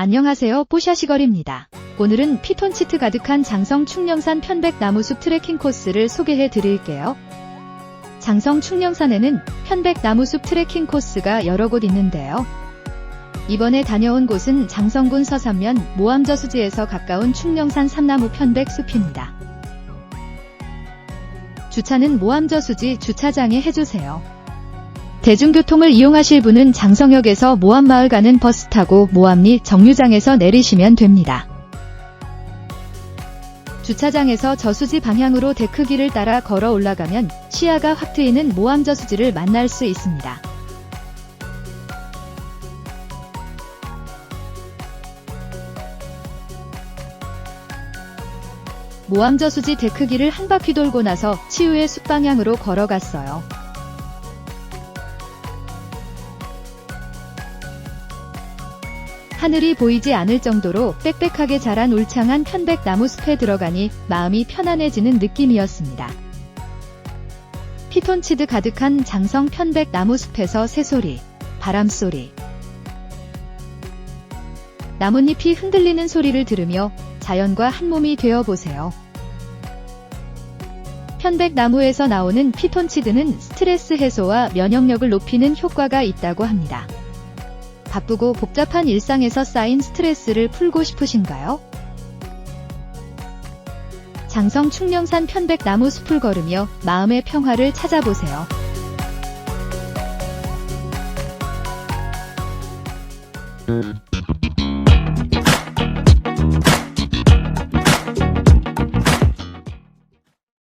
안녕하세요 뽀샤시걸입니다. 오늘은 피톤치트 가득한 장성 충령산 편백나무숲 트레킹 코스를 소개해 드릴게요. 장성 충령산에는 편백나무숲 트레킹 코스가 여러 곳 있는데요. 이번에 다녀온 곳은 장성군 서산면 모암저수지에서 가까운 충령산 삼나무 편백숲입니다. 주차는 모암저수지 주차장에 해주세요. 대중교통을 이용하실 분은 장성역에서 모암마을 가는 버스 타고 모암리 정류장에서 내리시면 됩니다. 주차장에서 저수지 방향으로 데크길을 따라 걸어 올라가면 시야가 확 트이는 모암 저수지를 만날 수 있습니다. 모암저수지 데크길을 한 바퀴 돌고 나서 치유의 숲 방향으로 걸어갔어요. 하늘이 보이지 않을 정도로 빽빽하게 자란 울창한 편백나무 숲에 들어가니 마음이 편안해지는 느낌이었습니다. 피톤치드 가득한 장성 편백나무 숲에서 새소리, 바람소리, 나뭇잎이 흔들리는 소리를 들으며 자연과 한몸이 되어 보세요. 편백나무에서 나오는 피톤치드는 스트레스 해소와 면역력을 높이는 효과가 있다고 합니다. 바쁘고 복잡한 일상에서 쌓인 스트레스를 풀고 싶으신가요? 장성 충령산 편백나무 숲을 걸으며 마음의 평화를 찾아보세요. 음.